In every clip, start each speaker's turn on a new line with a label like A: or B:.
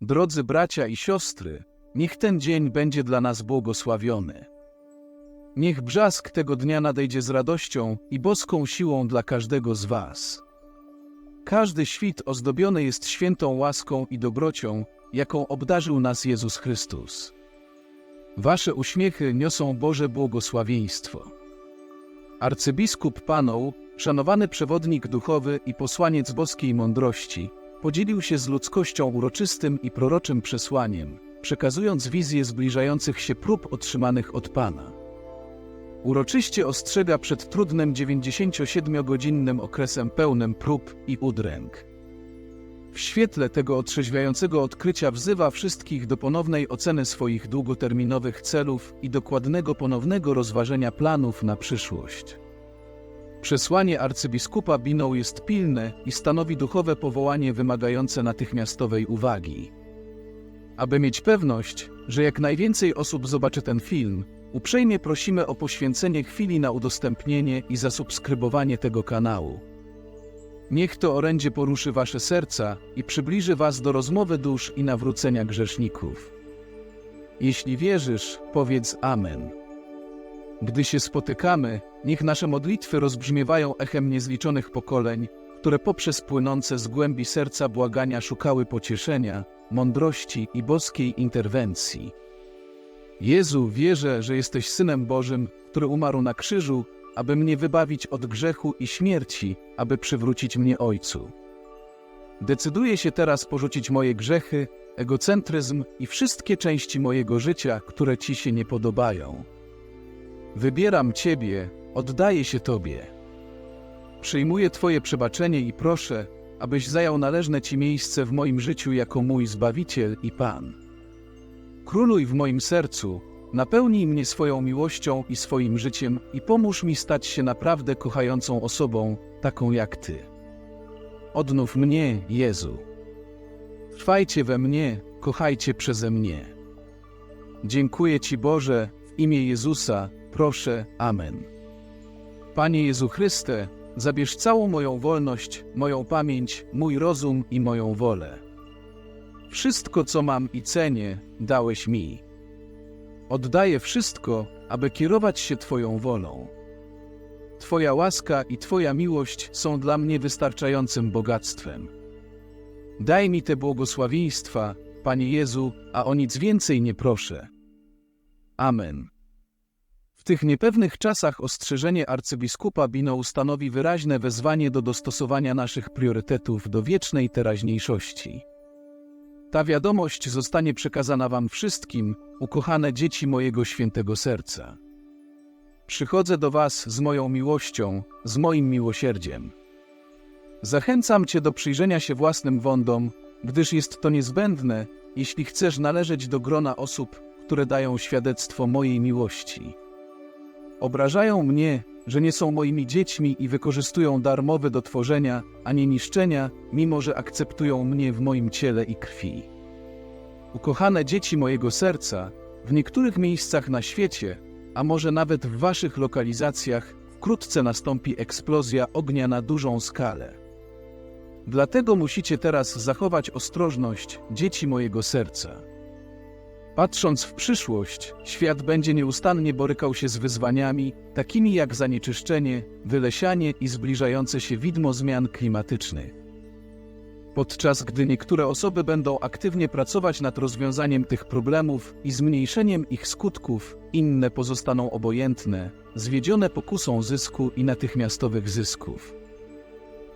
A: Drodzy bracia i siostry, niech ten dzień będzie dla nas błogosławiony. Niech brzask tego dnia nadejdzie z radością i boską siłą dla każdego z Was. Każdy świt ozdobiony jest świętą łaską i dobrocią, jaką obdarzył nas Jezus Chrystus. Wasze uśmiechy niosą Boże błogosławieństwo. Arcybiskup Panoł, szanowany przewodnik duchowy i posłaniec boskiej mądrości, podzielił się z ludzkością uroczystym i proroczym przesłaniem, przekazując wizję zbliżających się prób otrzymanych od Pana. Uroczyście ostrzega przed trudnym 97-godzinnym okresem pełnym prób i udręk. W świetle tego otrzeźwiającego odkrycia wzywa wszystkich do ponownej oceny swoich długoterminowych celów i dokładnego ponownego rozważenia planów na przyszłość. Przesłanie arcybiskupa Biną jest pilne i stanowi duchowe powołanie wymagające natychmiastowej uwagi. Aby mieć pewność, że jak najwięcej osób zobaczy ten film, uprzejmie prosimy o poświęcenie chwili na udostępnienie i zasubskrybowanie tego kanału. Niech to orędzie poruszy wasze serca i przybliży was do rozmowy dusz i nawrócenia grzeszników. Jeśli wierzysz, powiedz Amen. Gdy się spotykamy, niech nasze modlitwy rozbrzmiewają echem niezliczonych pokoleń, które poprzez płynące z głębi serca błagania szukały pocieszenia, mądrości i boskiej interwencji. Jezu, wierzę, że jesteś Synem Bożym, który umarł na krzyżu, aby mnie wybawić od grzechu i śmierci, aby przywrócić mnie Ojcu. Decyduję się teraz porzucić moje grzechy, egocentryzm i wszystkie części mojego życia, które Ci się nie podobają. Wybieram Ciebie, oddaję się Tobie. Przyjmuję Twoje przebaczenie i proszę, abyś zajął należne Ci miejsce w moim życiu jako mój Zbawiciel i Pan. Króluj w moim sercu, napełnij mnie swoją miłością i swoim życiem i pomóż mi stać się naprawdę kochającą osobą, taką jak Ty. Odnów mnie, Jezu. Trwajcie we mnie, kochajcie przeze mnie. Dziękuję Ci, Boże, w imię Jezusa, proszę, Amen. Panie Jezu Chryste, zabierz całą moją wolność, moją pamięć, mój rozum i moją wolę. Wszystko, co mam i cenię, dałeś mi. Oddaję wszystko, aby kierować się Twoją wolą. Twoja łaska i Twoja miłość są dla mnie wystarczającym bogactwem. Daj mi te błogosławieństwa, Panie Jezu, a o nic więcej nie proszę. Amen. Tych niepewnych czasach ostrzeżenie arcybiskupa Bino stanowi wyraźne wezwanie do dostosowania naszych priorytetów do wiecznej teraźniejszości. Ta wiadomość zostanie przekazana Wam wszystkim, ukochane dzieci mojego świętego serca. Przychodzę do Was z moją miłością, z moim miłosierdziem. Zachęcam Cię do przyjrzenia się własnym wądom, gdyż jest to niezbędne, jeśli chcesz należeć do grona osób, które dają świadectwo mojej miłości. Obrażają mnie, że nie są moimi dziećmi i wykorzystują darmowe do tworzenia, a nie niszczenia, mimo że akceptują mnie w moim ciele i krwi. Ukochane dzieci mojego serca, w niektórych miejscach na świecie, a może nawet w waszych lokalizacjach, wkrótce nastąpi eksplozja ognia na dużą skalę. Dlatego musicie teraz zachować ostrożność, dzieci mojego serca. Patrząc w przyszłość, świat będzie nieustannie borykał się z wyzwaniami, takimi jak zanieczyszczenie, wylesianie i zbliżające się widmo zmian klimatycznych. Podczas gdy niektóre osoby będą aktywnie pracować nad rozwiązaniem tych problemów i zmniejszeniem ich skutków, inne pozostaną obojętne, zwiedzione pokusą zysku i natychmiastowych zysków.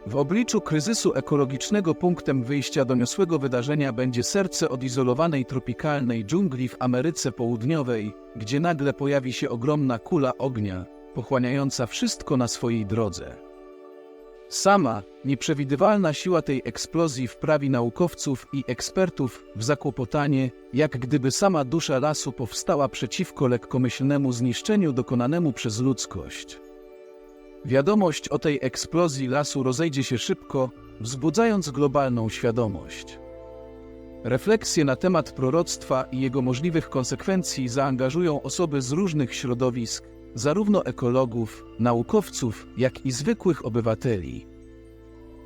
A: W obliczu kryzysu ekologicznego punktem wyjścia doniosłego wydarzenia będzie serce odizolowanej tropikalnej dżungli w Ameryce Południowej, gdzie nagle pojawi się ogromna kula ognia, pochłaniająca wszystko na swojej drodze. Sama, nieprzewidywalna siła tej eksplozji wprawi naukowców i ekspertów w zakłopotanie, jak gdyby sama dusza lasu powstała przeciwko lekkomyślnemu zniszczeniu dokonanemu przez ludzkość. Wiadomość o tej eksplozji lasu rozejdzie się szybko, wzbudzając globalną świadomość. Refleksje na temat proroctwa i jego możliwych konsekwencji zaangażują osoby z różnych środowisk, zarówno ekologów, naukowców, jak i zwykłych obywateli.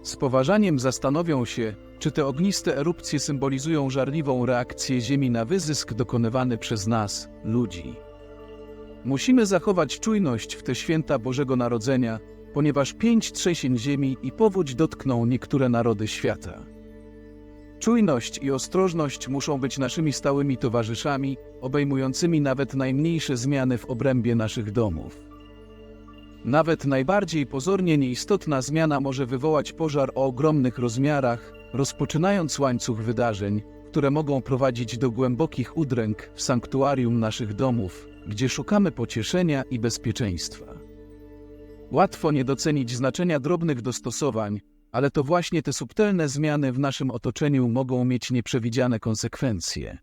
A: z poważaniem zastanowią się, czy te ogniste erupcje symbolizują żarliwą reakcję Ziemi na wyzysk dokonywany przez nas, ludzi. Musimy zachować czujność w te święta Bożego Narodzenia, ponieważ pięć trzęsień ziemi i powódź dotkną niektóre narody świata. Czujność i ostrożność muszą być naszymi stałymi towarzyszami, obejmującymi nawet najmniejsze zmiany w obrębie naszych domów. Nawet najbardziej pozornie nieistotna zmiana może wywołać pożar o ogromnych rozmiarach, rozpoczynając łańcuch wydarzeń, które mogą prowadzić do głębokich udręk w sanktuarium naszych domów, gdzie szukamy pocieszenia i bezpieczeństwa. Łatwo nie docenić znaczenia drobnych dostosowań, ale to właśnie te subtelne zmiany w naszym otoczeniu mogą mieć nieprzewidziane konsekwencje.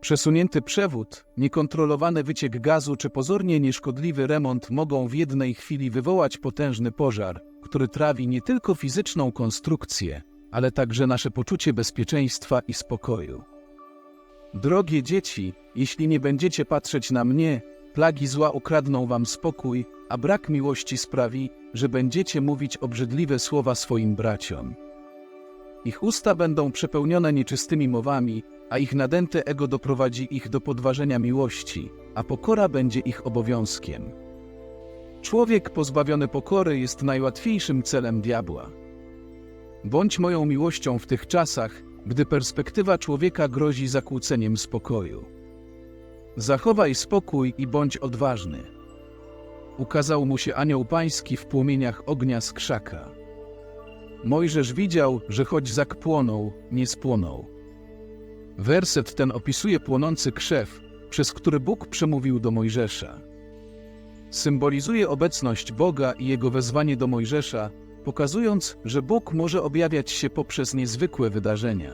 A: Przesunięty przewód, niekontrolowany wyciek gazu czy pozornie nieszkodliwy remont mogą w jednej chwili wywołać potężny pożar, który trawi nie tylko fizyczną konstrukcję, ale także nasze poczucie bezpieczeństwa i spokoju. Drogie dzieci, jeśli nie będziecie patrzeć na mnie, plagi zła ukradną wam spokój, a brak miłości sprawi, że będziecie mówić obrzydliwe słowa swoim braciom. Ich usta będą przepełnione nieczystymi mowami, a ich nadęte ego doprowadzi ich do podważenia miłości, a pokora będzie ich obowiązkiem. Człowiek pozbawiony pokory jest najłatwiejszym celem diabła. Bądź moją miłością w tych czasach, gdy perspektywa człowieka grozi zakłóceniem spokoju. Zachowaj spokój i bądź odważny. Ukazał mu się anioł pański w płomieniach ognia z krzaka. Mojżesz widział, że choć zak płonął, nie spłonął. Werset ten opisuje płonący krzew, przez który Bóg przemówił do Mojżesza. Symbolizuje obecność Boga i jego wezwanie do Mojżesza, pokazując, że Bóg może objawiać się poprzez niezwykłe wydarzenia.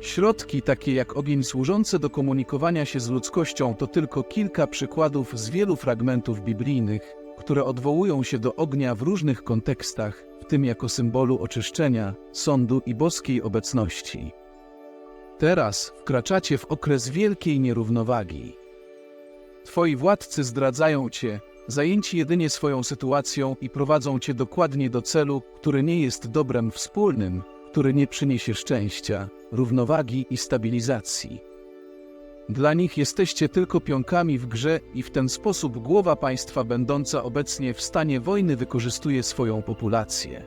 A: Środki takie jak ogień służące do komunikowania się z ludzkością to tylko kilka przykładów z wielu fragmentów biblijnych, które odwołują się do ognia w różnych kontekstach, w tym jako symbolu oczyszczenia, sądu i boskiej obecności. Teraz wkraczacie w okres wielkiej nierównowagi. Twoi władcy zdradzają cię, zajęci jedynie swoją sytuacją i prowadzą cię dokładnie do celu, który nie jest dobrem wspólnym, który nie przyniesie szczęścia, równowagi i stabilizacji. Dla nich jesteście tylko pionkami w grze i w ten sposób głowa państwa będąca obecnie w stanie wojny wykorzystuje swoją populację.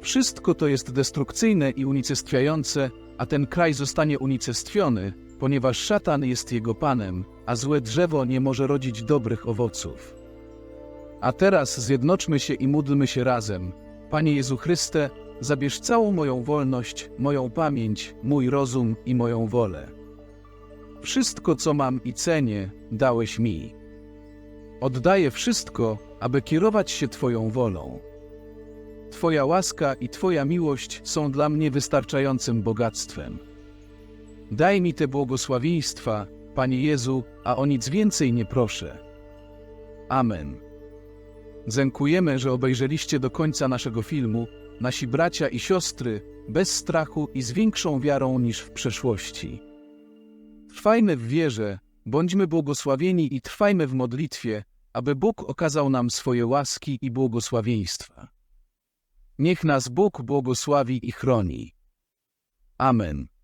A: Wszystko to jest destrukcyjne i unicestwiające, a ten kraj zostanie unicestwiony, ponieważ szatan jest jego panem, a złe drzewo nie może rodzić dobrych owoców. A teraz zjednoczmy się i módlmy się razem. Panie Jezu Chryste, zabierz całą moją wolność, moją pamięć, mój rozum i moją wolę. Wszystko, co mam i cenię, dałeś mi. Oddaję wszystko, aby kierować się Twoją wolą. Twoja łaska i Twoja miłość są dla mnie wystarczającym bogactwem. Daj mi te błogosławieństwa, Panie Jezu, a o nic więcej nie proszę. Amen. Dziękujemy, że obejrzeliście do końca naszego filmu, nasi bracia i siostry, bez strachu i z większą wiarą niż w przeszłości. Trwajmy w wierze, bądźmy błogosławieni i trwajmy w modlitwie, aby Bóg okazał nam swoje łaski i błogosławieństwa. Niech nas Bóg błogosławi i chroni. Amen.